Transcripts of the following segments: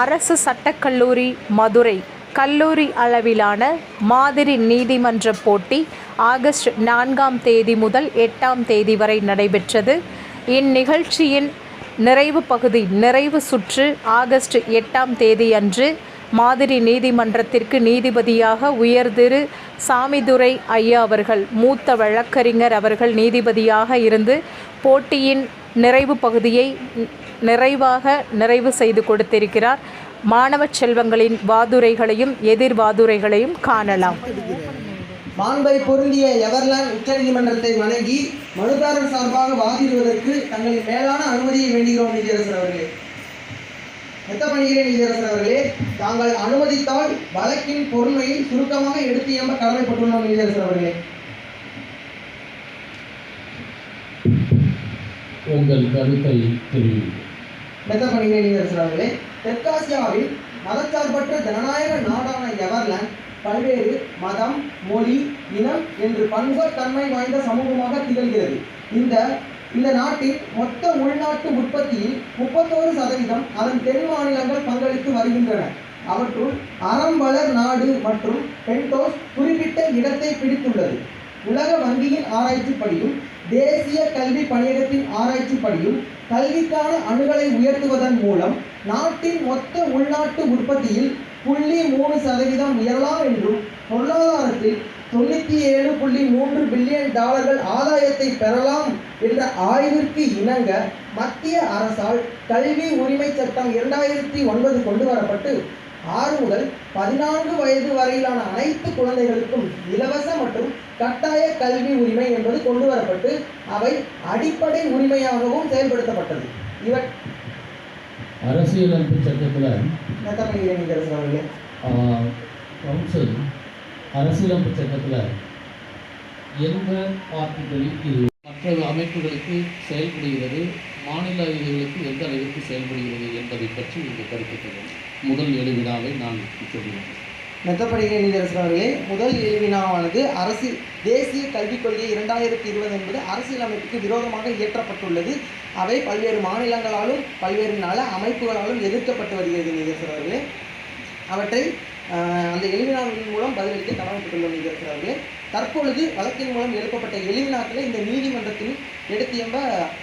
அரசு சட்டக்கல்லூரி மதுரை கல்லூரி அளவிலான மாதிரி நீதிமன்ற போட்டி ஆகஸ்ட் நான்காம் தேதி முதல் எட்டாம் தேதி வரை நடைபெற்றது. இந்நிகழ்ச்சியின் நிறைவு பகுதி நிறைவு சுற்று ஆகஸ்ட் எட்டாம் தேதி அன்று மாதிரி நீதிமன்றத்திற்கு நீதிபதியாக உயர்திரு சாமிதுரை ஐயா அவர்கள் மூத்த வழக்கறிஞர் அவர்கள் நீதிபதியாக இருந்து போட்டியின் நிறைவு பகுதியை நிறைவாக நிறைவு செய்து கொடுத்திருக்கிறார். மாணவ செல்வங்களின் வாதுரைகளையும் எதிர்வாதுரைகளையும் காணலாம். மாண்பை பொருந்திய எவர்லாண்ட் உச்சநீதிமன்றத்தை வணங்கி மனுதாரர் சார்பாக வாதிடுவதற்கு தங்களின் மேலான அனுமதியை வேண்டுகிறோம் நீதியரசர் அவர்களே. மெத்த பணிகிறேன் நீதியரசர் அவர்களே. தாங்கள் அனுமதித்தால் வழக்கின் பொறுமையை சுருக்கமாக எடுத்து எம்ப கடமைப்பட்டுள்ளோம் நீதியரசர் அவர்களே. உங்கள் கருத்தை தெரிவிக்கும் மெத்த தெற்காசியாவில் மதச்சார்பற்ற ஜனநாயக நாடான எவர்லாண்ட் பல்வேறு மதம் மொழி இனம் என்று பன்முகத்தன்மை வாய்ந்த சமூகமாக திகழ்கிறது. இந்த இந்த நாட்டின் மொத்த உள்நாட்டு உற்பத்தியில் முப்பத்தோரு சதவீதம் அதன் தென் மாநிலங்கள் பங்களித்து வருகின்றன. அவற்றுள் அறம் வளர் நாடு மற்றும் பென்டோஸ் குறிப்பிட்ட இடத்தை பிடித்துள்ளது. உலக வங்கியின் ஆராய்ச்சிப்படியும் தேசிய கல்வி பணியகத்தின் ஆராய்ச்சிப்படியும் கல்விக்கான அணுகலை உயர்த்துவதன் மூலம் நாட்டின் மொத்த உள்நாட்டு உற்பத்தியில் புள்ளி மூணு சதவீதம் உயரலாம் என்றும் பொருளாதாரத்தில் தொண்ணூற்றி ஏழு புள்ளி மூன்று பில்லியன் டாலர்கள் ஆதாயத்தை பெறலாம் என்ற ஆய்விற்கு இணங்க மத்திய அரசால் கல்வி உரிமை சட்டம் இரண்டாயிரத்தி ஒன்பது கொண்டு வரப்பட்டு ஆறு முதல் பதினான்கு வயது வரையிலான அனைத்து குழந்தைகளுக்கும் இலவச மற்றும் கட்டாய கல்வி உரிமை என்பது கொண்டு வரப்பட்டு அவை அடிப்படை உரிமையாகவும் செயல்படுத்தப்பட்டது. இவர் அரசியலமைப்பு சட்டத்தில் கவுன்சில் அரசியலமைப்பு சட்டத்தில் எந்த ஆர்டிகளில் இது மற்ற அமைப்புகளுக்கு செயல்படுகிறது மாநில இதுகளுக்கு எந்த அளவிற்கு செயல்படுகிறது என்பதை பற்றி உங்கள் கருத்து சொல்லுங்கள் முதல் ஏழு வினாவை நான் சொல்கிறேன் மெத்தப்படுகிற நீதரசன் அவர்களே முதல் வினாவானது அரசு தேசிய கல்விக் கொள்கை இரண்டாயிரத்தி இருபது என்பது அரசியலமைப்புக்கு விரோதமாக இயற்றப்பட்டுள்ளது. அவை பல்வேறு மாநிலங்களாலும் பல்வேறு நல அமைப்புகளாலும் எதிர்க்கப்பட்டு வருகிறது நீதரசன் அவர்களே. அவற்றை அந்த எளிவினாவின் மூலம் பதிலளிக்க கடமைப்பட்டுள்ளோம் நீதரசன் அவர்களே. தற்பொழுது வழக்கின் மூலம் எழுப்பப்பட்ட எளிவினாக்களை இந்த நீதிமன்றத்தில் எடுத்து எம்ப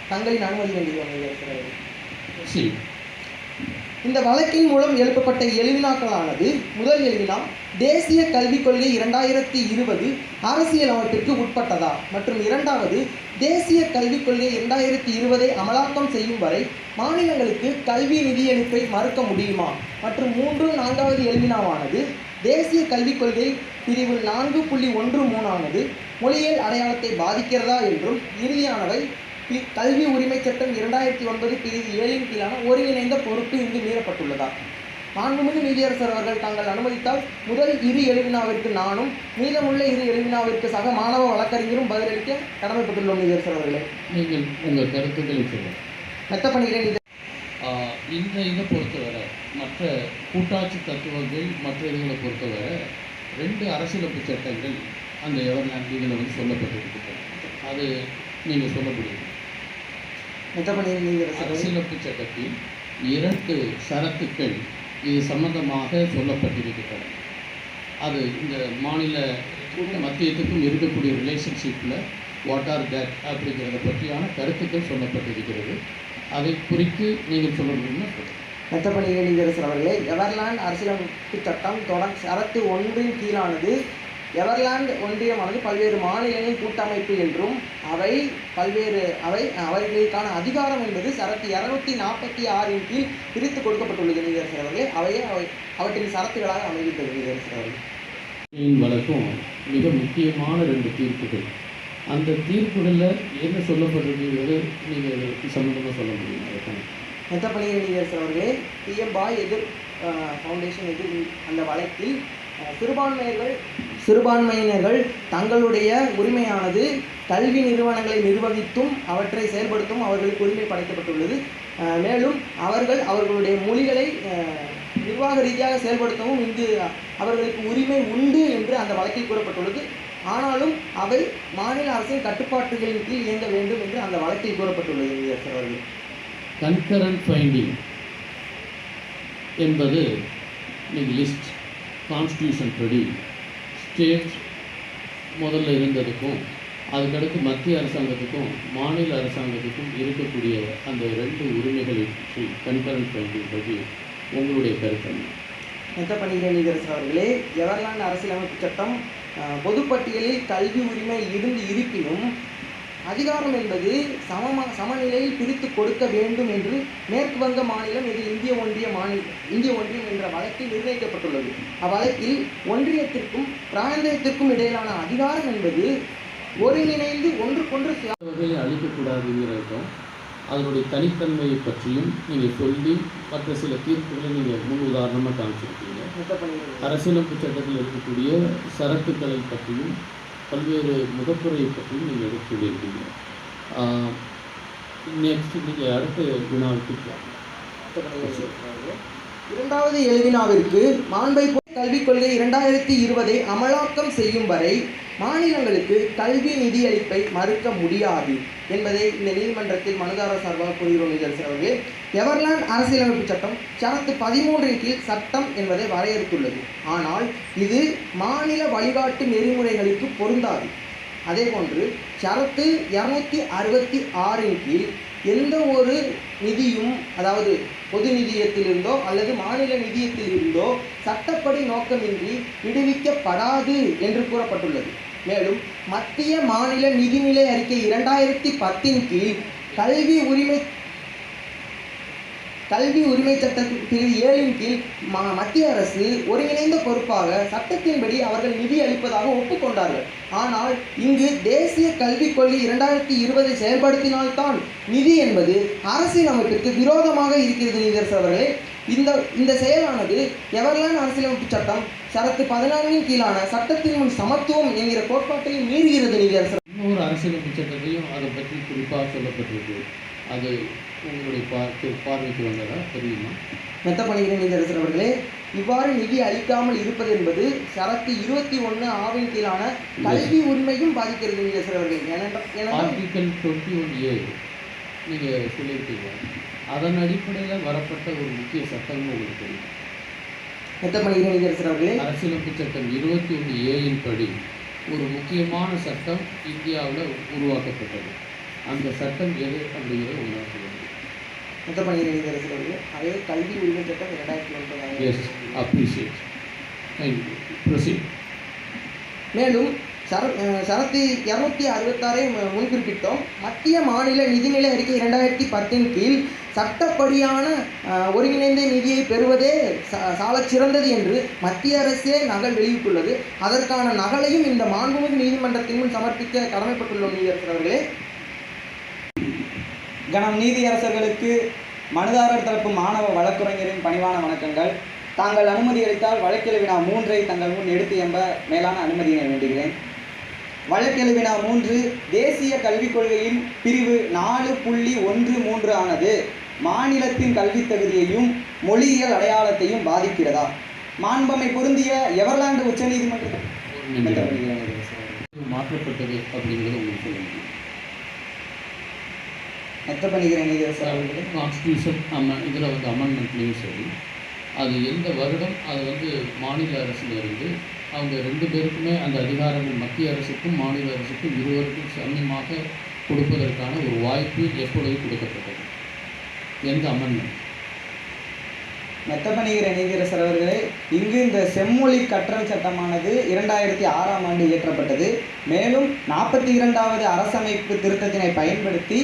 தங்களின் அனுமதி வேண்டியவங்க நீதியரசர் அவர்களே. சரி. இந்த வழக்கின் மூலம் எழுப்பப்பட்ட எழுவினாக்களானது முதல் எழுவினா தேசிய கல்விக் கொள்கை இரண்டாயிரத்தி இருபது அரசியல் அமைப்பிற்கு உட்பட்டதா? மற்றும் இரண்டாவது தேசிய கல்விக் கொள்கை இரண்டாயிரத்தி இருபதை அமலாக்கம் செய்யும் வரை மாநிலங்களுக்கு கல்வி நிதியளிப்பை மறுக்க முடியுமா? மற்றும் மூன்று நான்காவது எழுவினாவானது தேசிய கல்விக் கொள்கை பிரிவு நான்கு புள்ளி ஒன்று மூணானது மொழியியல் அடையாளத்தை பாதிக்கிறதா என்றும் இறுதியானவை கல்வி உரிமை சட்டம் இரண்டாயிரத்தி ஒன்பது பிரிவு ஏழின் கீழான ஒருங்கிணைந்த பொறுப்பு இங்கு மீறப்பட்டுள்ளதா? மாண்புமிகு நீதியரசர் அவர்கள் தாங்கள் அனுமதித்தால் முதல் இரு எழுவினாவிற்கு நானும் மீதமுள்ள இரு எழுவினாவிற்கு சக மாணவ வழக்கறிஞரும் பதிலளிக்க கடமைப்பட்டுள்ளோம் நீதியரசர் அவர்களே. நீங்கள் உங்கள் கருத்துக்களை சொல்லுங்கள். மெத்த ஆஹ் இந்த இதை பொறுத்தவரை மற்ற கூட்டாட்சி தத்துவங்கள் மற்ற இதுகளை பொறுத்தவரை ரெண்டு அரசியலமைப்பு சட்டங்கள் அந்த இதில் வந்து சொல்லப்பட்டிருக்கிறது அது நீங்கள் சொல்ல முடியும் மெத்த பண்ணுகிறேன் நீதியரசர் அவர்களே. அரசியலமைப்பு சட்டத்தில் இரண்டு ஷரத்துக்கள் இது சம்பந்தமாக சொல்லப்பட்டிருக்கின்றன. அது இந்த மாநில மத்தியத்துக்கும் இருக்கக்கூடிய ரிலேஷன்ஷிப்பில் வாட் ஆர் தட் அப்படிங்கிறத பற்றியான கருத்துக்கள் சொல்லப்பட்டிருக்கிறது. அதை குறித்து நீங்கள் சொல்ல முடியுமா சொல்லுங்கள். மெத்த பண்ணுகிறேன் நீதியரசர் அவர்களே எவர்லாண்ட் அரசியலமைப்பு சட்டம் தொடர் சரத்து ஒன்றின் கீழானது எவர்லாண்ட் ஒன்றியமானது பல்வேறு மாநிலங்களின் கூட்டமைப்பு என்றும் அவை பல்வேறு அவை அவைகளுக்கான அதிகாரம் என்பது சரத்து இருநூத்தி நாற்பத்தி ஆறின் கீழ் பிரித்து கொடுக்கப்பட்டுள்ளது நீதியரசர் அவர்களே. அவையே அவை அவற்றின் சரத்துகளாக அமைகின்றது நீதியரசர் அவர்களே. வழக்கும் மிக முக்கியமான ரெண்டு தீர்ப்புகள். அந்த தீர்ப்புகளில் என்ன சொல்லப்பட்டிருக்கிறது நீங்கள் சம்மந்தமாக சொல்ல முடியும்? மெத்தப்பணிகள் நீதியரசர் அவர்களே பிஎம் பாய் எதிர் ஃபவுண்டேஷன் எதிர் அந்த வழக்கில் சிறுபான்மையர்கள் சிறுபான்மையினர்கள் தங்களுடைய உரிமையானது கல்வி நிறுவனங்களை நிர்வகித்தும் அவற்றை செயல்படுத்தும் அவர்களுக்கு உரிமை படைக்கப்பட்டுள்ளது. மேலும் அவர்கள் அவர்களுடைய மொழிகளை நிர்வாக ரீதியாக செயல்படுத்தவும் இங்கு அவர்களுக்கு உரிமை உண்டு என்று அந்த வழக்கில் கூறப்பட்டுள்ளது. ஆனாலும் அவை மாநில அரசின் கட்டுப்பாட்டுகளின் கீழ் இயங்க வேண்டும் என்று அந்த வழக்கில் கூறப்பட்டுள்ளது. நீதியரசர் அவர்கள். கன்கரண்ட் ஃபைண்டிங் என்பது லிஸ்ட் கான்ஸ்டியூஷன் படி ஸ்டேட் முதல்ல இருந்ததுக்கும் அதுக்கடுத்து மத்திய அரசாங்கத்துக்கும் மாநில அரசாங்கத்துக்கும் இருக்கக்கூடிய அந்த ரெண்டு உரிமைகளை பற்றி கன்கரண்ட் ஃபைண்டிங் பற்றி உங்களுடைய கருத்து என்ன? மெத்த பணிகிற அவர்களே ஜவஹர்லால் அரசியலமைப்பு சட்டம் பொதுப்பட்டியலில் கல்வி உரிமை இருந்து இருப்பினும் அதிகாரம் என்பது சமமா சமநிலையில் பிரித்து கொடுக்க வேண்டும் என்று மேற்கு வங்க மாநிலம் இது இந்திய ஒன்றிய மாநில இந்திய ஒன்றியம் என்ற வழக்கில் நிர்ணயிக்கப்பட்டுள்ளது. அவ்வழக்கில் ஒன்றியத்திற்கும் பிராந்தியத்திற்கும் இடையிலான அதிகாரம் என்பது ஒருங்கிணைந்து ஒன்றுக்கொன்று வகையை அழிக்கக்கூடாதுங்கிறதும் அதனுடைய தனித்தன்மையை பற்றியும் நீங்கள் சொல்லி மற்ற சில தீர்ப்புகளை நீங்கள் முன் உதாரணமாக காமிச்சிருக்கீங்க. அரசியலமைப்பு சட்டத்தில் இருக்கக்கூடிய சரத்துக்களை பற்றியும் பல்வேறு முகப்புரையை பற்றியும் நீங்கள் எடுத்து சொல்லியிருக்கீங்க நெக்ஸ்ட் நீங்கள் அடுத்த வினாவுக்கு இரண்டாவது எழுவினாவிற்கு மாண்பை கல்விக் கொள்கை இரண்டாயிரத்தி இருபதை அமலாக்கம் செய்யும் வரை மாநிலங்களுக்கு கல்வி நிதியளிப்பை மறுக்க முடியாது என்பதை இந்த நீதிமன்றத்தில் மனுதாரர் சார்பாக கூறுகிறோம் நீதரசர் அவர்களே. எவர்லாண்ட் அரசியலமைப்பு சட்டம் சரத்து பதிமூன்றின் கீழ் சட்டம் என்பதை வரையறுத்துள்ளது. ஆனால் இது மாநில வழிகாட்டு நெறிமுறைகளுக்கு பொருந்தாது. அதே போன்று சரத்து இரநூத்தி அறுபத்தி ஆறின் கீழ் எந்த ஒரு நிதியும் அதாவது பொது நிதியத்திலிருந்தோ அல்லது மாநில நிதியத்திலிருந்தோ சட்டப்படி நோக்கமின்றி விடுவிக்கப்படாது என்று கூறப்பட்டுள்ளது. மேலும் மத்திய மாநில நிதிநிலை அறிக்கை இரண்டாயிரத்தி பத்தின் கீழ் கல்வி உரிமை கல்வி உரிமை சட்டத்தின் பிரிவு ஏழின் கீழ் ம- மத்திய அரசு ஒருங்கிணைந்த பொறுப்பாக சட்டத்தின்படி அவர்கள் நிதி அளிப்பதாக ஒப்புக்கொண்டார்கள். ஆனால் இங்கு தேசிய கல்விக் கொள்கை இரண்டாயிரத்தி இருபதை செயல்படுத்தினால்தான் நிதி என்பது அரசியலமைப்பிற்கு விரோதமாக இருக்கிறது நீதரசு அவர்களே. இந்த இந்த செயலானது எவர்லான் அரசியலமைப்பு சட்டம் சரத்து பதினான்கின் கீழான சட்டத்தின் முன் சமத்துவம் என்கிற கோட்பாட்டையும் மீறுகிறது நீதரசு இன்னொரு அரசியலமைப்பு சட்டத்தையும் அதை பற்றி குறிப்பாக சொல்லப்பட்டிருக்கு. அது உங்களுடைய பார்த்து பார்வைக்கு வந்ததா தெரியுமா? மெத்த பணிகிற நீதரசர் அவர்களே இவ்வாறு நிதி அளிக்காமல் இருப்பது என்பது சரத்து இருபத்தி ஒன்று ஆவின் கீழான கல்வி உரிமையும் பாதிக்கிறது நீதரசர் அவர்களே. ஏனென்றால் ஆர்டிக்கல் டுவெண்ட்டி ஒன் ஏ நீங்கள் சொல்லியிருக்கீங்க. அதன் அடிப்படையில் வரப்பட்ட ஒரு முக்கிய சட்டம்னு உங்களுக்கு தெரியும். மெத்த பணிகிற நீதரசர் அவர்களே. அரசியலமைப்பு சட்டம் இருபத்தி ஒன்று ஏயின் படி ஒரு முக்கியமான சட்டம் இந்தியாவில் உருவாக்கப்பட்டது. அந்த சட்டம் எது அப்படிங்கிறத உங்களால் சொல்ல முடியும் மெத்த பணிகிற நீதரசர் அவர்களே அதே கல்வி உரிமை சட்டம் இரண்டாயிரத்தி எஸ் ஒன்பது அப்ரிஷியேட் தேங்க்யூ ப்ரொசீட் மேலும் சர சரத்து இரநூத்தி அறுபத்தாறை மு- முன் குறிப்பிட்டோம் மத்திய மாநில நிதிநிலை அறிக்கை இரண்டாயிரத்தி பத்தின் கீழ் சட்டப்படியான ஒருங்கிணைந்த நிதியை பெறுவதே ச- சாலச் சிறந்தது என்று மத்திய அரசே நகல் வெளியிட்டுள்ளது. அதற்கான நகலையும் இந்த மாண்புமிகு நீதிமன்றத்தின் முன் சமர்ப்பிக்க கடமைப்பட்டுள்ளோம் நீதியரசர் அவர்களே. கணம் நீதியரசர்களுக்கு மனுதாரர் தரப்பு மாணவ வழக்குரைஞரின் பணிவான வணக்கங்கள். தாங்கள் அனுமதி அளித்தால் வழக்கெழு வினா மூன்றை தங்கள் முன் எடுத்து எம்ப மேலான அனுமதியினை வேண்டுகிறேன். வழக்கெழு வினா மூன்று தேசிய கல்விக் கொள்கையின் பிரிவு நாலு புள்ளி ஒன்று மூன்று ஆனது மாநிலத்தின் கல்வித் தகுதியையும் மொழியியல் அடையாளத்தையும் பாதிக்கிறதா? மாண்பமை பொருந்திய உச்சநீதிமன்றத்தில் ஒரு நிமிடம். மாற்றப்பட்டது அப்படிங்கிறத உங்களுக்கு சொல்ல முடியும் மெத்தப்படுகிற நீதியரசர் சார் கான்ஸ்டியூஷன் அம இதில் வந்து அமெண்ட்மெண்ட்லேயும் சரி. அது எந்த வருடம் அது வந்து மாநில அரசிலிருந்து அவங்க ரெண்டு பேருக்குமே அந்த அதிகாரங்கள் மத்திய அரசுக்கும் மாநில அரசுக்கும் இருவருக்கும் சமயமாக கொடுப்பதற்கான ஒரு வாய்ப்பு எப்பொழுது கொடுக்கப்பட்டது. எந்த அமெண்ட்மெண்ட்? மெத்தப்பணிகிற நீதியரசர் அவர்களே இங்கு இந்த செம்மொழி கற்றல் சட்டமானது இரண்டாயிரத்தி ஆறாம் ஆண்டு இயற்றப்பட்டது. மேலும் நாற்பத்தி இரண்டாவது அரசமைப்பு திருத்தத்தினை பயன்படுத்தி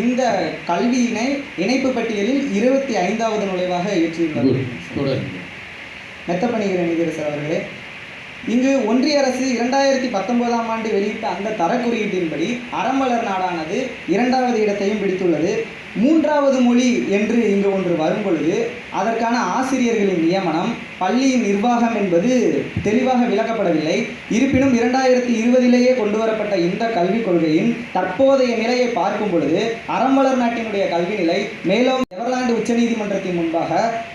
இந்த கல்வியினை இணைப்பு பட்டியலில் இருபத்தி ஐந்தாவது நுழைவாக இயற்றியுள்ளது. தொடருங்க மெத்தப்பணிகிற நீதியரசர் அவர்களே இங்கு ஒன்றிய அரசு இரண்டாயிரத்தி பத்தொன்பதாம் ஆண்டு வெளியிட்ட அந்த தரக்குறியீட்டின்படி அறமலர் நாடானது இரண்டாவது இடத்தையும் பிடித்துள்ளது. மூன்றாவது மொழி என்று இங்கு ஒன்று வரும் பொழுது அதற்கான ஆசிரியர்களின் நியமனம் பள்ளியின் நிர்வாகம் என்பது தெளிவாக விளக்கப்படவில்லை. இருப்பினும் இரண்டாயிரத்தி இருபதிலேயே கொண்டு வரப்பட்ட இந்த கல்விக் கொள்கையின் தற்போதைய நிலையை பார்க்கும் பொழுது அறம்வளர் நாட்டினுடைய கல்வி நிலை மேலும் நெதர்லாந்து உச்சநீதிமன்றத்தின் முன்பாக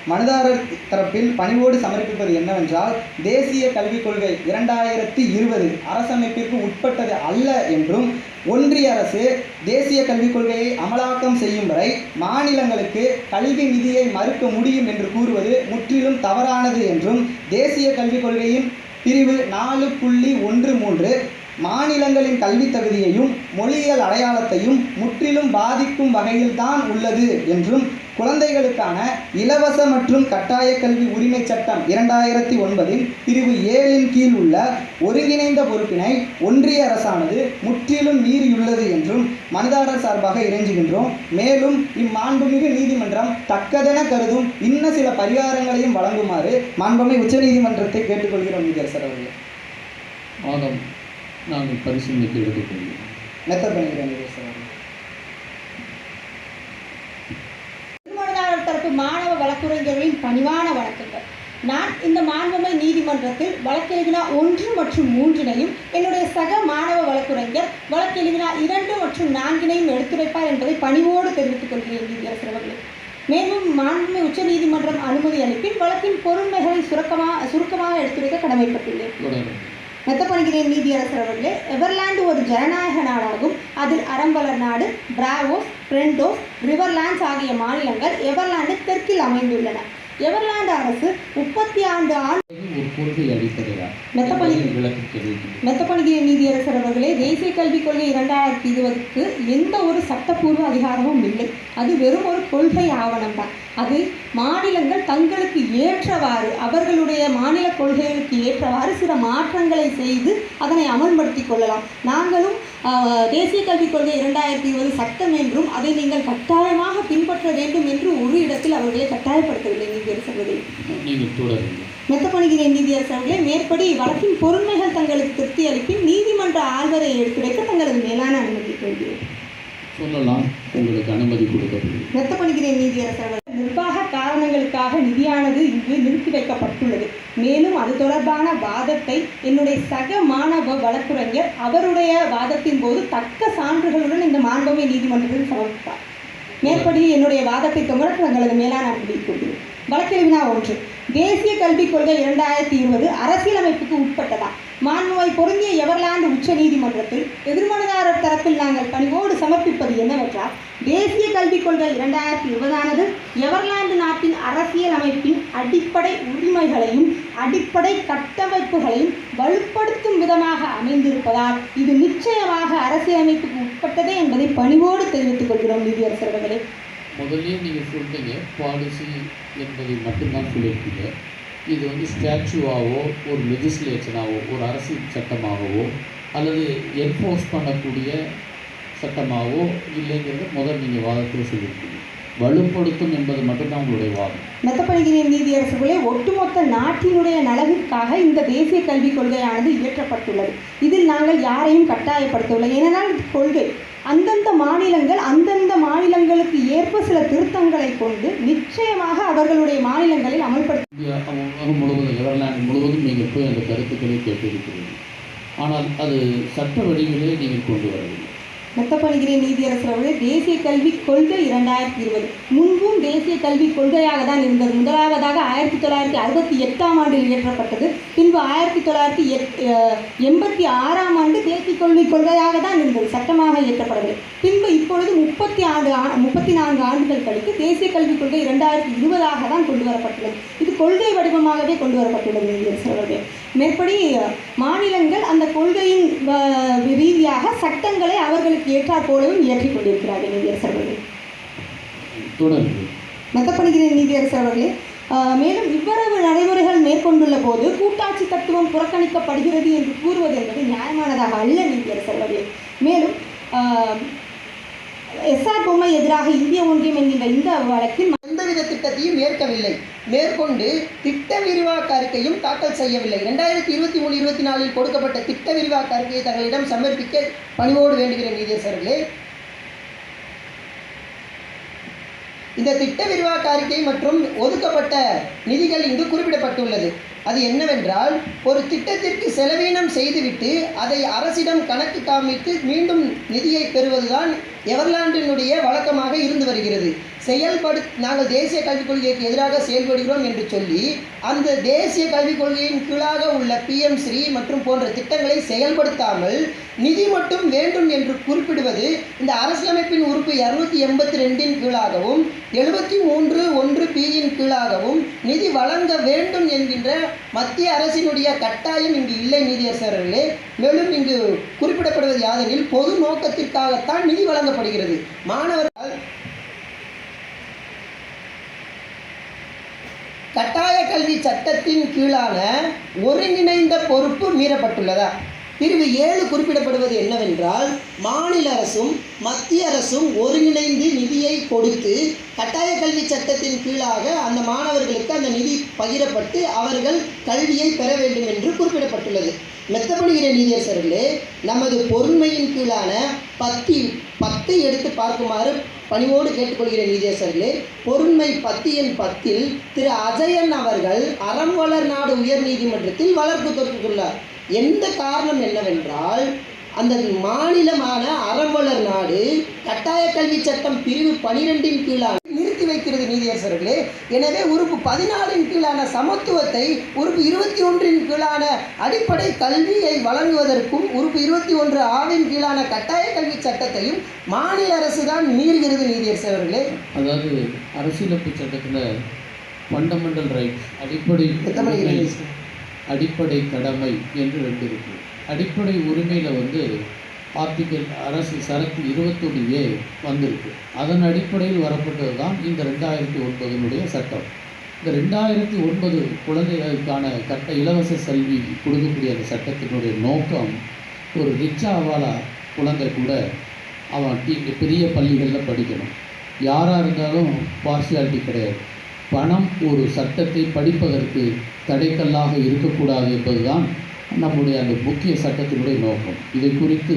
மனுதாரர் தரப்பில் பணிவோடு சமர்ப்பிப்பது என்னவென்றால் தேசிய கல்விக் கொள்கை இரண்டாயிரத்தி இருபது அரசமைப்பிற்கு உட்பட்டது அல்ல என்றும் ஒன்றிய அரசு தேசிய கல்விக் கொள்கையை அமலாக்கம் செய்யும் வரை மாநிலங்களுக்கு கல்வி நிதியை மறுக்க முடியும் என்று கூறுவது முற்றிலும் தவறானது என்றும் தேசிய கல்விக் கொள்கையின் பிரிவு நாலு புள்ளி ஒன்று மூன்று மாநிலங்களின் கல்வித் தகுதியையும் மொழியியல் அடையாளத்தையும் முற்றிலும் பாதிக்கும் வகையில்தான் உள்ளது என்றும் குழந்தைகளுக்கான இலவச மற்றும் கட்டாய கல்வி உரிமை சட்டம் இரண்டாயிரத்தி ஒன்பதில் பிரிவு ஏழின் கீழ் உள்ள ஒருங்கிணைந்த பொறுப்பினை ஒன்றிய அரசானது முற்றிலும் மீறியுள்ளது என்றும் மனிதாரர் சார்பாக இறைஞ்சுகின்றோம். மேலும் இம்மாண்புமிகு நீதிமன்றம் தக்கதென கருதும் இன்ன சில பரிகாரங்களையும் வழங்குமாறு மாண்புமை உச்சநீதிமன்றத்தை கேட்டுக்கொள்கிறோம். நீதியரசர் அவர்கள் ஆகும் நாங்கள் பரிசீலனைக்கு எடுத்துக்கொள்கிறோம் மெத்தட் பண்ணிக்கிறேன் தரப்பு மாணவ வழக்குரைஞர்களின் பணிவான வழக்குகள். நான் இந்த மாண்புமை நீதிமன்றத்தில் வழக்கெழுதினா ஒன்று மற்றும் மூன்றினையும் என்னுடைய சக மாணவ வழக்குரைஞர் வழக்கெழுதினா இரண்டு மற்றும் நான்கினையும் எடுத்துரைப்பார் என்பதை பணிவோடு தெரிவித்துக் கொள்கிறேன் நீதியரசர் அவர்களே. மேலும் மாண்புமை உச்சநீதிமன்றம் அனுமதி அளிப்பின் வழக்கின் பொருண்மைகளை சுருக்கமாக சுருக்கமாக எடுத்துரைக்க கடமைப்பட்டுள்ளேன். மெத்தப்படுகிறேன் நீதியரசர் அவர்களே எவர்லாண்டு ஒரு ஜனநாயக நாடாகும். அதில் அறம்பலர் நாடு பிராவோஸ் பிரெண்டோஸ் ரிவர்லாண்ட்ஸ் ஆகிய மாநிலங்கள் எவர்லாண்டு தெற்கில் அமைந்துள்ளன. எவர்லாந்து அரசு முப்பத்தி ஆண்டு ஆண்டு விளக்கி தெரிவிக்கிறேன் மெத்தப்படுகிற நீதியரசர் அவர்களே தேசிய கல்விக் கொள்கை இரண்டாயிரத்தி இருபதுக்கு எந்த ஒரு சட்டப்பூர்வ அதிகாரமும் இல்லை. அது வெறும் ஒரு கொள்கை ஆவணம்தான் அது மாநிலங்கள் தங்களுக்கு ஏற்றவாறு அவர்களுடைய மாநில கொள்கைகளுக்கு ஏற்றவாறு சில மாற்றங்களை செய்து அதனை அமல்படுத்தி கொள்ளலாம். நாங்களும் தேசிய கல்விக் கொள்கை இரண்டாயிரத்தி இருபது சட்டம் என்றும் அதை நீங்கள் கட்டாயமாக பின்பற்ற வேண்டும் என்று ஒரு இடத்தில் அவர்களை கட்டாயப்படுத்தவில்லை நீதியரசர் அவர்களே. நீங்கள் தொடருங்கள் மெத்தப்படுகிறேன் நீதியரசர் அவர்களே மேற்படி வழக்கின் பொறுமைகள் தங்களுக்கு திருப்தி அளிப்பின் நீதிமன்ற ஆள்வரை எடுத்துரைக்க தங்களது மேலான அனுமதி கொள்கிறேன் சொல்லலாம். உங்களுக்கு அனுமதி கொடுக்கப்படுகிறது மெத்தப்படுகிறேன் நீதியரசர் அவர்களே நிர்வாக காரணங்களுக்காக நிதியானது இங்கு நிறுத்தி வைக்கப்பட்டுள்ளது. மேலும் அது தொடர்பான வாதத்தை என்னுடைய சக மாணவ வழக்குரைஞர் அவருடைய வாதத்தின் போது தக்க சான்றுகளுடன் இந்த மாண்புமை நீதிமன்றத்தில் சமர்ப்பித்தார். மேற்படி என்னுடைய வாதத்தை தொங்கர தங்களது மேலான அனுமதி கொள்கிறேன் வழக்கில் வினா ஒன்று. தேசிய கல்விக் கொள்கை இரண்டாயிரத்தி இருபது அரசியலமைப்புக்கு உட்பட்டதா? மாண்புமை பொருந்திய எவர்லாந்து உச்ச நீதிமன்றத்தில் எதிர்மனதாரர் தரப்பில் நாங்கள் பணிவோடு சமர்ப்பிப்பது என்னவென்றால் தேசிய கல்விக் கொள்கை இரண்டாயிரத்தி இருபதானது எவர்லாந்து நாட்டின் அரசியல் அமைப்பின் அடிப்படை உரிமைகளையும் அடிப்படை கட்டமைப்புகளையும் வலுப்படுத்தும் விதமாக அமைந்திருப்பதால் இது நிச்சயமாக அரசியலமைப்புக்கு உட்பட்டதே என்பதை பணிவோடு தெரிவித்துக் கொள்கிறோம் நீதியரசர்களே முதல்லே நீங்கள் சொல்லிட்டீங்க பாலிசி என்பதை மட்டும்தான் சொல்லியிருக்கீங்க. இது வந்து ஸ்டாச்சுவாவோ ஒரு லெஜிஸ்லேச்சனாவோ ஒரு அரசு சட்டமாகவோ அல்லது என்ஃபோர்ஸ் பண்ணக்கூடிய சட்டமாகவோ இல்லைங்கிறத முதல் நீங்கள் வாதத்தில் சொல்லியிருக்கீங்க. வலுப்படுத்தும் என்பது மட்டும்தான் உங்களுடைய வாதம். மெத்தப்படுகிறேன் நீதியரசுகளே ஒட்டுமொத்த நாட்டினுடைய நலவிற்காக இந்த தேசிய கல்விக் கொள்கையானது இயற்றப்பட்டுள்ளது. இதில் நாங்கள் யாரையும் கட்டாயப்படுத்தவில்லை. ஏனென்றால் கொள்கை அந்தந்த மாநிலங்கள் அந்தந்த மாநிலங்களுக்கு ஏற்ப சில திருத்தங்களை கொண்டு நிச்சயமாக அவர்களுடைய மாநிலங்களில் அமல்படுத்த முழுவதும் நெதர்லாண்டு முழுவதும் நீங்கள் போய் அந்த கருத்துக்களை கேட்டிருக்கிறீர்கள். ஆனால் அது சட்ட வடிவிலே நீங்கள் கொண்டு வரவில்லை. மெத்தப்படுகிறேன் நீதியரசர் அவர்கள் தேசிய கல்விக் கொள்கை இரண்டாயிரத்தி இருபது. முன்பும் தேசிய கல்விக் கொள்கையாக தான் இருந்தது. முதலாவதாக ஆயிரத்தி தொள்ளாயிரத்தி அறுபத்தி எட்டாம் ஆண்டில் இயற்றப்பட்டது. பின்பு ஆயிரத்தி தொள்ளாயிரத்தி எட் எண்பத்தி ஆறாம் ஆண்டு தேசிய கல்விக் கொள்கையாக தான் இருந்தது. சட்டமாக இயற்றப்படவில்லை. பின்பு இப்பொழுது முப்பத்தி ஆண்டு ஆ முப்பத்தி நான்கு ஆண்டுகள் கழித்து தேசிய கல்விக் கொள்கை இரண்டாயிரத்தி இருபதாக தான் கொண்டு வரப்பட்டுள்ளது. இது கொள்கை வடிவமாகவே கொண்டு வரப்பட்டுள்ளது நீதியரசர் அவர்கள் மேற்படி மாநிலங்கள் அந்த கொள்கையின் ரீதியாக சட்டங்களை அவர்களுக்கு ஏற்றாற் போலவும் இயற்றிக் கொண்டிருக்கிறார்கள் நீதியரசர் அவர்களே. மெத்தப்படுகிறேன் நீதியரசர் அவர்களே. மேலும் இவ்வளவு நடைமுறைகள் மேற்கொண்டுள்ள போது கூட்டாட்சி தத்துவம் புறக்கணிக்கப்படுகிறது என்று கூறுவது என்பது நியாயமானதாக அல்ல நீதியரசர் அவர்களே. மேலும் எஸ்ஆர் பொம்மை எதிராக இந்திய ஒன்றியம் என்கின்ற இந்த வழக்கில் எந்தவித திட்டத்தையும் ஏற்கவில்லை மேற்கொண்டு திட்ட விரிவாக்க அறிக்கையும் தாக்கல் செய்யவில்லை. ரெண்டாயிரத்தி இருபத்தி மூணு இருபத்தி நாலில் கொடுக்கப்பட்ட திட்ட விரிவாக்க அறிக்கையை தங்களிடம் சமர்ப்பிக்க பணிவோடு வேண்டுகிறேன் நீதியரசர்களே இந்த திட்ட விரிவாக்க அறிக்கை மற்றும் ஒதுக்கப்பட்ட நிதிகள் இங்கு குறிப்பிடப்பட்டுள்ளது. அது என்னவென்றால் ஒரு திட்டத்திற்கு செலவீனம் செய்துவிட்டு அதை அரசிடம் கணக்கு காமித்து மீண்டும் நிதியை பெறுவதுதான் எவர்லாண்டினுடைய வழக்கமாக இருந்து வருகிறது. செயல்படு நாங்கள் தேசிய கல்விக் கொள்கைக்கு எதிராக செயல்படுகிறோம் என்று சொல்லி அந்த தேசிய கல்விக் கொள்கையின் கீழாக உள்ள பிஎம் ஸ்ரீ மற்றும் போன்ற திட்டங்களை செயல்படுத்தாமல் நிதி மட்டும் வேண்டும் என்று குறிப்பிடுவது இந்த அரசியலமைப்பின் உறுப்பு இரநூத்தி எண்பத்தி ரெண்டின் கீழாகவும் எழுபத்தி மூன்று ஒன்று பியின் கீழாகவும் நிதி வழங்க வேண்டும் என்கின்ற மத்திய அரசினுடைய கட்டாயம் இங்கு இல்லை நீதியரசர்களே மேலும் இங்கு குறிப்பிடப்படுவது யாதெனில் பொது நோக்கத்திற்காகத்தான் நிதி வழங்கப்படுகிறது. மாணவர்கள் கட்டாய கல்வி சட்டத்தின் கீழான ஒருங்கிணைந்த பொறுப்பு மீறப்பட்டுள்ளதா? பிரிவு ஏழு குறிப்பிடப்படுவது என்னவென்றால் மாநில அரசும் மத்திய அரசும் ஒருங்கிணைந்து நிதியை கொடுத்து கட்டாய கல்வி சட்டத்தின் கீழாக அந்த மாணவர்களுக்கு அந்த நிதி பகிரப்பட்டு அவர்கள் கல்வியை பெற வேண்டும் என்று குறிப்பிடப்பட்டுள்ளது. மெத்தப்படுகிற நீதியரசர்களே நமது பொறுமையின் கீழான பத்தி பத்தை எடுத்து பார்க்குமாறு பணிவோடு கேட்டுக்கொள்கிற நீதியரசர்களே பொருண்மை பத்து எண் பத்தில் திரு. அஜயன் அவர்கள் அறம் வளர் நாடு உயர் நீதிமன்றத்தில் வழக்கு தொடுத்துள்ளார் எந்த காரணம் என்னவென்றால் அந்த மாநிலமான அறவளர் நாடு கட்டாய கல்வி சட்டம் பிரிவு பனிரெண்டின் கீழான நிறுத்தி வைக்கிறது நீதியரசர்களே எனவே உறுப்பு பதினாலின் கீழான சமத்துவத்தை உறுப்பு இருபத்தி ஒன்றின் கீழான அடிப்படை கல்வியை வழங்குவதற்கும் உறுப்பு இருபத்தி ஒன்று ஆவின் கீழான கட்டாய கல்வி சட்டத்தையும் மாநில அரசு தான் மீறுகிறது நீதியரசர்களே அதாவது அரசியலமைப்பு சட்டத்தில் ஃபண்டமெண்டல் ரைட்ஸ் அடிப்படை? அடிப்படை கடமை என்று ரெண்டு இருக்கு. அடிப்படை உரிமையில் வந்து ஆர்டிக்கல் அரசு சரத்து இருபத்தொன்று ஏ வந்திருக்கு. அதன் அடிப்படையில் வரப்பட்டது தான் இந்த ரெண்டாயிரத்தி ஒன்பதினுடைய சட்டம். இந்த ரெண்டாயிரத்தி ஒன்பது குழந்தைகளுக்கான கட்ட இலவச கல்வி கொடுக்கக்கூடிய அந்த சட்டத்தினுடைய நோக்கம் ஒரு ரிச்சாவாலா குழந்தை கூட அவன் டி பெரிய பள்ளிகளில் படிக்கணும். யாராக இருந்தாலும் பார்சியாலிட்டி கிடையாது. பணம் ஒரு சட்டத்தை படிப்பதற்கு தடைக்கல்லாக இருக்கக்கூடாது என்பதுதான் நம்முடைய அந்த முக்கிய சட்டத்தினுடைய நோக்கம். இதை குறித்து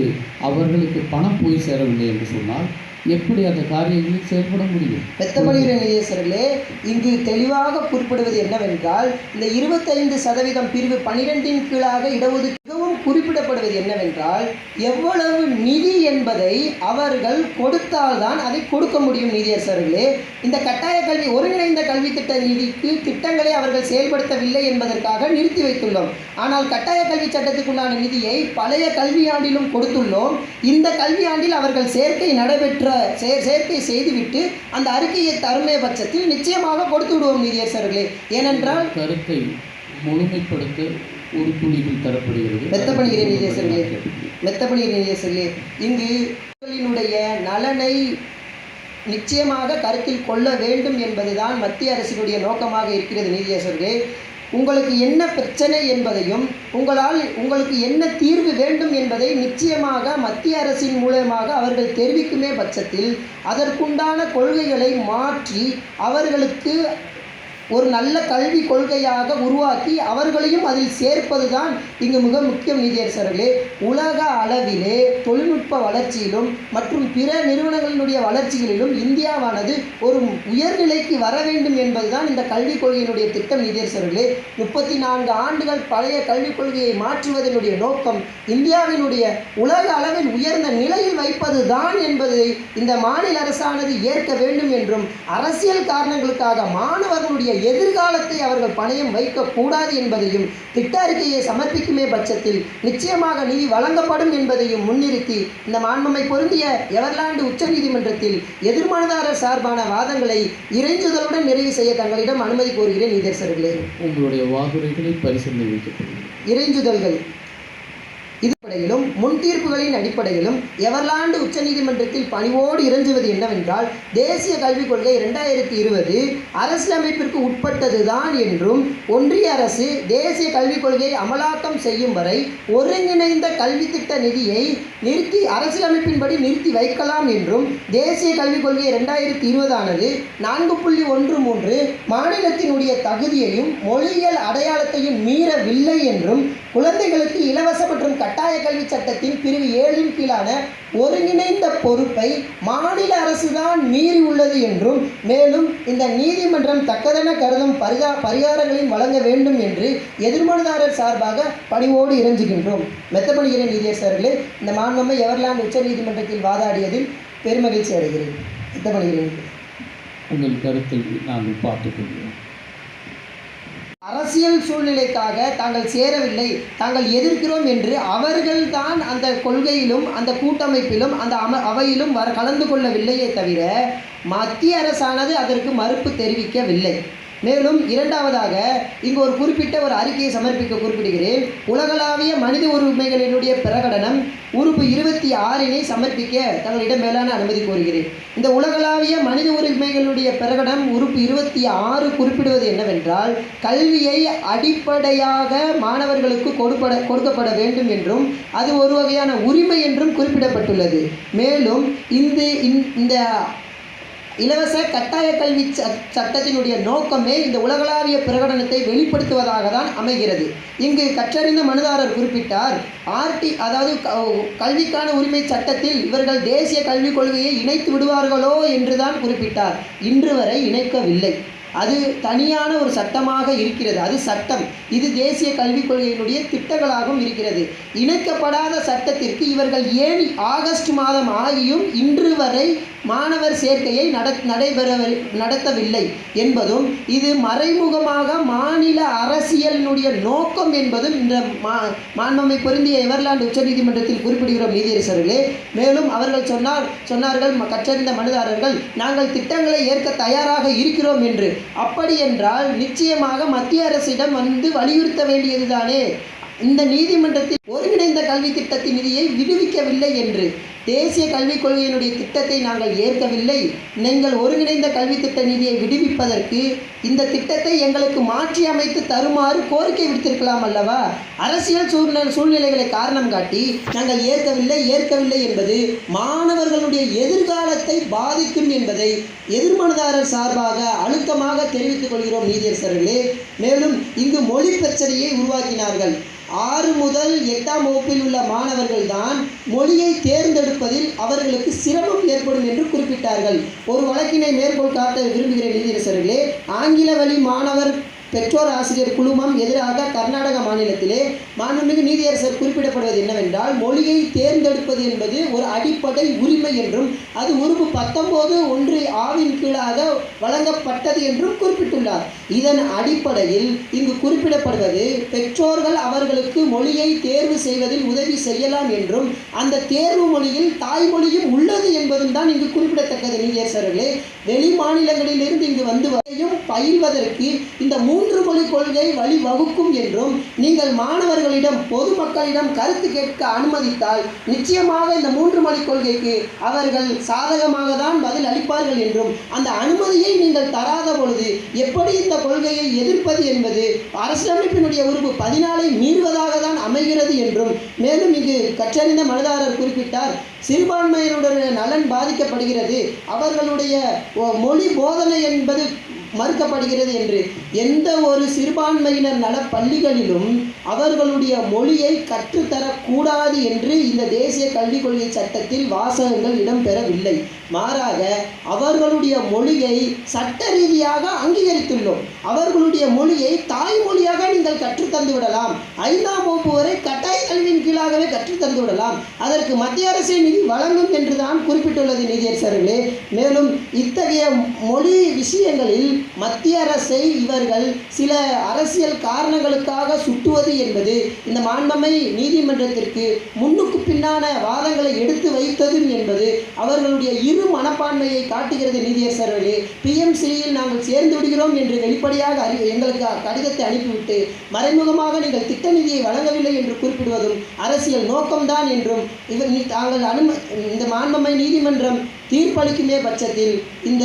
அவர்களுக்கு பணம் போய் சேரவில்லை என்று சொன்னால் எப்படி அந்த காரியங்களில் செயல்பட முடியும்? பெத்தப்படுகிற நீதியரசர்களே இங்கு தெளிவாக குறிப்பிடுவது என்னவென்றால் இந்த இருபத்தைந்து சதவீதம் பிரிவு பனிரெண்டின் கீழாக இடஒதுக்கீடும் குறிப்பிடப்படுவது என்னவென்றால் எவ்வளவு நிதி என்பதை அவர்கள் கொடுத்தால்தான் அதை கொடுக்க முடியும் நீதியரசர்களே இந்த கட்டாய கல்வி ஒருங்கிணைந்த கல்வி திட்ட நிதிக்கு திட்டங்களை அவர்கள் செயல்படுத்தவில்லை என்பதற்காக நிறுத்தி வைத்துள்ளோம். ஆனால் கட்டாய கல்வி சட்டத்துக்குண்டான நிதியை பழைய கல்வியாண்டிலும் கொடுத்துள்ளோம். இந்த கல்வியாண்டில் அவர்கள் சேர்க்கை நடைபெற்ற சே- சேர்க்கை செய்துவிட்டு அந்த அறிக்கையை தருமே பட்சத்தில் நிச்சயமாக கொடுத்து விடுவோம் நீதியரசர்களே ஏனென்றால் கருத்தை முழுமைப்படுத்த உறுப்புணிகள் தரப்படுகிறது. மெத்தப்படுகிற நீதியரசர்களே மெத்தப்படுகிற நீதியரசர்களே இங்கு மக்களினுடைய நலனை நிச்சயமாக கருத்தில் கொள்ள வேண்டும் என்பதுதான் மத்திய அரசினுடைய நோக்கமாக இருக்கிறது நீதியரசர்களே. உங்களுக்கு என்ன பிரச்சனை என்பதையும் உங்களால் உங்களுக்கு என்ன தீர்வு வேண்டும் என்பதை நிச்சயமாக மத்திய அரசின் மூலமாக அவர்கள் தெரிவிக்குமே பட்சத்தில் அதற்குண்டான கொள்கைகளை மாற்றி அவர்களுக்கு ஒரு நல்ல கல்வி கொள்கையாக உருவாக்கி அவர்களையும் அதில் சேர்ப்பதுதான் இங்கு மிக முக்கியம் நீதியரசர்களே உலக அளவிலே தொழில்நுட்ப வளர்ச்சியிலும் மற்றும் பிற நிறுவனங்களினுடைய வளர்ச்சிகளிலும் இந்தியாவானது ஒரு உயர்நிலைக்கு வர வேண்டும் என்பதுதான் இந்த கல்விக் கொள்கையினுடைய திட்டம் நீதியரசர்களே முப்பத்தி நான்கு ஆண்டுகள் பழைய கல்விக் கொள்கையை மாற்றுவதனுடைய நோக்கம் இந்தியாவினுடைய உலக அளவில் உயர்ந்த நிலையில் வைப்பது தான் என்பதை இந்த மாநில அரசானது ஏற்க வேண்டும் என்றும் அரசியல் காரணங்களுக்காக மாணவர்களுடைய எதிர்காலத்தை அவர்கள் பணயம் வைக்கக்கூடாது என்பதையும் திட்ட அறிக்கையை சமர்ப்பிக்குமே பட்சத்தில் நிச்சயமாக நிதி வழங்கப்படும் என்பதையும் முன்னிறுத்தி இந்த மாண்புமை பொருந்திய எவர்லாந்து உச்சநீதிமன்றத்தில் எதிர்மனதாரர் சார்பான வாதங்களை இறைஞ்சுதலுடன் நிறைவு செய்ய தங்களிடம் அனுமதி கோருகிறேன் நீதர்சர்களே உங்களுடைய வாதுரைகளை பரிசீலனை இறைஞ்சுதல்கள். அடிப்படையிலும் முன் தீர்ப்புகளின் அடிப்படையிலும் எவர்லாண்டு உச்சநீதிமன்றத்தில் பணிவோடு இறஞ்சுவது என்னவென்றால் தேசிய கல்விக் கொள்கை இரண்டாயிரத்தி இருபது அரசியலமைப்பிற்கு உட்பட்டதுதான் என்றும் ஒன்றிய அரசு தேசிய கல்விக் கொள்கையை அமலாக்கம் செய்யும் வரை ஒருங்கிணைந்த கல்வி திட்ட நிதியை நிறுத்தி அரசியலமைப்பின்படி நிறுத்தி வைக்கலாம் என்றும் தேசிய கல்விக் கொள்கை இரண்டாயிரத்தி இருபதானது நான்கு புள்ளி ஒன்று மூன்று மாநிலத்தினுடைய தகுதியையும் மொழியியல் அடையாளத்தையும் மீறவில்லை என்றும் குழந்தைகளுக்கு இலவச மற்றும் கட்டாய கல்வி சட்டத்தின் பிரிவு ஏழின் கீழான ஒருங்கிணைந்த பொறுப்பை மாநில அரசுதான் மீறி உள்ளது என்றும் மேலும் இந்த நீதிமன்றம் தக்கதென கருதும் பரிகா பரிகாரங்களையும் வழங்க வேண்டும் என்று எதிர்மனுதாரர் சார்பாக பணிவோடு இறைஞ்சுகின்றோம். மெத்தப்படுகிற நீதியரசர்களே இந்த மாண்புமை எவர்லாந்து உச்ச நீதிமன்றத்தில் வாதாடியதில் பெருமகிழ்ச்சி அடைகிறேன். மெத்தப்படுகிறேன் உங்கள் கருத்தை நாங்கள் பார்த்துக்கொள்கிறோம் அரசியல் சூழ்நிலைக்காக தாங்கள் சேரவில்லை. தாங்கள் எதிர்க்கிறோம் என்று அவர்கள்தான் அந்த கொள்கையிலும் அந்த கூட்டமைப்பிலும் அந்த அம அவையிலும் வர கலந்து கொள்ளவில்லையே தவிர மத்திய அரசானது அதற்கு மறுப்பு தெரிவிக்கவில்லை. மேலும் இரண்டாவதாக இங்கு ஒரு குறிப்பிட்ட ஒரு அறிக்கையை சமர்ப்பிக்க குறிப்பிடுகிறேன். உலகளாவிய மனித உரிமைகளினுடைய பிரகடனம் உறுப்பு இருபத்தி ஆறினை சமர்ப்பிக்க தங்களிடம் மேலான அனுமதி கோருகிறேன். இந்த உலகளாவிய மனித உரிமைகளுடைய பிரகடனம் உறுப்பு இருபத்தி ஆறு குறிப்பிடுவது என்னவென்றால் கல்வியை அடிப்படையாக மாணவர்களுக்கு கொடுப்பட கொடுக்கப்பட வேண்டும் என்றும் அது ஒரு வகையான உரிமை என்றும் குறிப்பிடப்பட்டுள்ளது. மேலும் இந்த இந்த இலவச கட்டாய கல்வி ச- சட்டத்தினுடைய நோக்கமே இந்த உலகளாவிய பிரகடனத்தை வெளிப்படுத்துவதாக தான் அமைகிறது. இங்கு கற்றறிந்த மனுதாரர் குறிப்பிட்டார் ஆர்டி அதாவது க- கல்விக்கான உரிமை சட்டத்தில் இவர்கள் தேசிய கல்விக் கொள்கையை இணைத்து விடுவார்களோ என்றுதான் குறிப்பிட்டார். இன்று வரை இணைக்கவில்லை. அது தனியான ஒரு சட்டமாக இருக்கிறது. அது சட்டம். இது தேசிய கல்விக் கொள்கையினுடைய திட்டங்களாகவும் இருக்கிறது. இணைக்கப்படாத சட்டத்திற்கு இவர்கள் ஏன் ஆகஸ்ட் மாதம் ஆகியும் இன்று வரை மாணவர் சேர்க்கையை நட நடைபெற நடத்தவில்லை என்பதும் இது மறைமுகமாக மாநில அரசியலினுடைய நோக்கம் என்பதும் இந்த மா மாண்பமை பொருந்திய எவர்லாண்டு உச்சநீதிமன்றத்தில் குறிப்பிடுகிறோம் நீதியரசர்களே மேலும் அவர்கள் சொன்னார் சொன்னார்கள் கற்றறிந்த மனுதாரர்கள் நாங்கள் திட்டங்களை ஏற்க தயாராக இருக்கிறோம் என்று. அப்படி என்றால் நிச்சயமாக மத்திய அரசிடம் வந்து வலியுறுத்த வேண்டியதுதானே? இந்த நீதிமன்றத்தில் ஒருங்கிணைந்த கல்வி திட்டத்தின் நிதியை விடுவிக்கவில்லை என்று தேசிய கல்விக் கொள்கையினுடைய திட்டத்தை நாங்கள் ஏற்கவில்லை. நீங்கள் ஒருங்கிணைந்த கல்வி திட்ட நிதியை விடுவிப்பதற்கு இந்த திட்டத்தை எங்களுக்கு மாற்றி அமைத்து தருமாறு கோரிக்கை விடுத்திருக்கலாம் அல்லவா? அரசியல் சூழ்நிலை சூழ்நிலைகளை காரணம் காட்டி நாங்கள் ஏற்கவில்லை ஏற்கவில்லை என்பது மாணவர்களுடைய எதிர்காலத்தை பாதிக்கும் என்பதை எதிர்மனதாரர் சார்பாக அழுத்தமாக தெரிவித்துக் கொள்கிறோம் நீதியரசர்களே. மேலும் இங்கு மொழி பிரச்சனையை உருவாக்கினார்கள். ஆறு முதல் எட்டாம் வகுப்பில் உள்ள மாணவர்கள் தான் மொழியை தேர்ந்தெடுப்பதில் அவர்களுக்கு சிரமம் ஏற்படும் என்று குறிப்பிட்டார்கள். ஒரு வழக்கினை மேற்கோள் காட்ட விரும்புகிறேன் நீதியரசர்களே ஆங்கில வழி மாணவர் பெற்றோர் ஆசிரியர் குழுமம் எதிராக கர்நாடக மாநிலத்திலே மாண்புமிகு நீதியரசர் குறிப்பிடப்படுவது என்னவென்றால் மொழியை தேர்ந்தெடுப்பது என்பது ஒரு அடிப்படை உரிமை என்றும் அது உறுப்பு பத்தொன்பது ஒன்று ஆவின் கீழாக வழங்கப்பட்டது என்றும் குறிப்பிட்டுள்ளார். இதன் அடிப்படையில் இங்கு குறிப்பிடப்படுவது பெற்றோர்கள் அவர்களுக்கு மொழியை தேர்வு செய்வதில் உதவி செய்யலாம் என்றும் அந்த தேர்வு மொழியில் தாய்மொழியும் உள்ளது என்பதும் தான் இங்கு குறிப்பிடத்தக்கது. நீதியரசர்களே வெளி மாநிலங்களிலிருந்து இங்கு வந்து வரையும் பயில்வதற்கு இந்த மூ மூன்று மொழி கொள்கை வழிவகுக்கும் என்றும் நீங்கள் மாணவர்களிடம் பொதுமக்களிடம் கருத்து கேட்க அனுமதித்தால் நிச்சயமாக இந்த மூன்று மொழி கொள்கைக்கு அவர்கள் சாதகமாக தான் பதில் அளிப்பார்கள் என்றும் அந்த அனுமதியை நீங்கள் தராத பொழுது எப்படி இந்த கொள்கையை எதிர்ப்பது என்பது அரசியலமைப்பினுடைய உறுப்பு பதினாலை மீறுவதாக தான் அமைகிறது என்றும் மேலும் இங்கு கற்றறிந்த மனதாரர் குறிப்பிட்டார். சிறுபான்மையினருடைய நலன் பாதிக்கப்படுகிறது. அவர்களுடைய ஒ- மொழி போதனை என்பது மறுக்கப்படுகிறது என்று. எந்த ஒரு சிறுபான்மையினர் நல பள்ளிகளிலும் அவர்களுடைய மொழியை கற்றுத்தரக்கூடாது என்று இந்த தேசிய கல்விக் கொள்கை சட்டத்தில் வாசகங்கள் இடம்பெறவில்லை. மாறாக அவர்களுடைய மொழியை சட்ட ரீதியாக அங்கீகரித்துள்ளோம். அவர்களுடைய மொழியை தாய்மொழியாக நீங்கள் கற்றுத்தந்து விடலாம் ஐந்தாம் வகுப்பு வரை கட்டாய கல்வியின் கீழாகவே கற்றுத்தந்து விடலாம் அதற்கு மத்திய அரசே நிதி வழங்கும் என்றுதான் குறிப்பிட்டுள்ளது நீதியரசர்களே. மேலும் இத்தகைய மொழி விஷயங்களில் மத்திய அரசை இவர்கள் சில அரசியல் காரணங்களுக்காக சுட்டுவது என்பது இந்த மாண்பமை நீதிமன்றத்திற்கு முன்னுக்கு பின்னான வாதங்களை எடுத்து வைத்ததும் என்பது அவர்களுடைய இரு மனப்பான்மையை காட்டுகிறது நீதியரசர்களே பிஎம்சியில் நாங்கள் சேர்ந்து விடுகிறோம் என்று வெளிப்படையாக அறி எங்களுக்கு கடிதத்தை அனுப்பிவிட்டு மறைமுகமாக நீங்கள் திட்ட நிதியை வழங்கவில்லை என்று குறிப்பிடுவதும் அரசியல் நோக்கம்தான் என்றும் இவர் நீ- தாங்கள் அனும இந்த மாண்பமை நீதிமன்றம் தீர்ப்பளிக்குமே பட்சத்தில் இந்த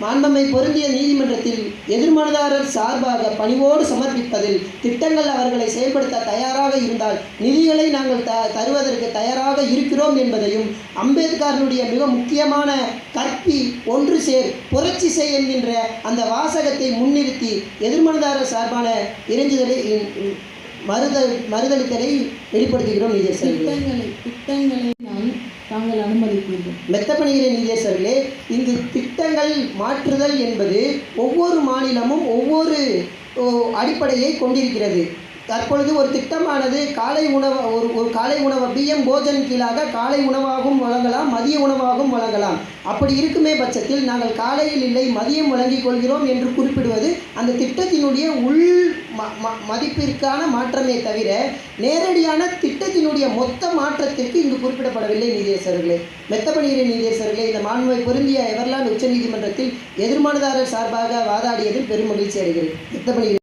மாண்பமை பொருந்திய நீதிமன்றத்தில் எதிர்மனதாரர் சார்பாக பணிவோடு சமர்ப்பிப்பதில் திட்டங்கள் அவர்களை செயல்படுத்த தயாராக இருந்தால் நிதிகளை நாங்கள் த தருவதற்கு தயாராக இருக்கிறோம் என்பதையும் அம்பேத்கரனுடைய மிக முக்கியமான கற்பி ஒன்று சேர் புரட்சி செய் என்கின்ற அந்த வாசகத்தை முன்னிறுத்தி எதிர்மனதாரர் சார்பான இறைஞ்சுதலை இ- மறுதல் மறுதளித்தலை வெளிப்படுத்துகிறோம் நீதியரசர்களே திட்டங்களை திட்டங்களை நாங்கள் தாங்கள் மெத்த பணிகளை நீதியரசர்களே இந்த திட்டங்கள் மாற்றுதல் என்பது ஒவ்வொரு மாநிலமும் ஒவ்வொரு ஓ, அடிப்படையை கொண்டிருக்கிறது. தற்பொழுது ஒரு திட்டமானது காலை உணவு ஒரு ஒரு காலை உணவு பிஎம் போஜன் கீழாக காலை உணவாகவும் வழங்கலாம் மதிய உணவாகவும் வழங்கலாம். அப்படி இருக்குமே பட்சத்தில் நாங்கள் காலையில் இல்லை மதியம் வழங்கிக் கொள்கிறோம் என்று குறிப்பிடுவது அந்த திட்டத்தினுடைய உள் ம ம- மதிப்பிற்கான மாற்றமே தவிர நேரடியான திட்டத்தினுடைய மொத்த மாற்றத்திற்கு இங்கு குறிப்பிடப்படவில்லை நீதியரசர்களே மெத்தப்படுகிற நீதியரசர்களே இந்த மாண்புமை பொருந்திய எவர்லாந்து உச்சநீதிமன்றத்தில் எதிர்மானதாரர் சார்பாக வாதாடியதில் பெரும் மகிழ்ச்சி அடைகிறேன். மெத்தப்படுகிற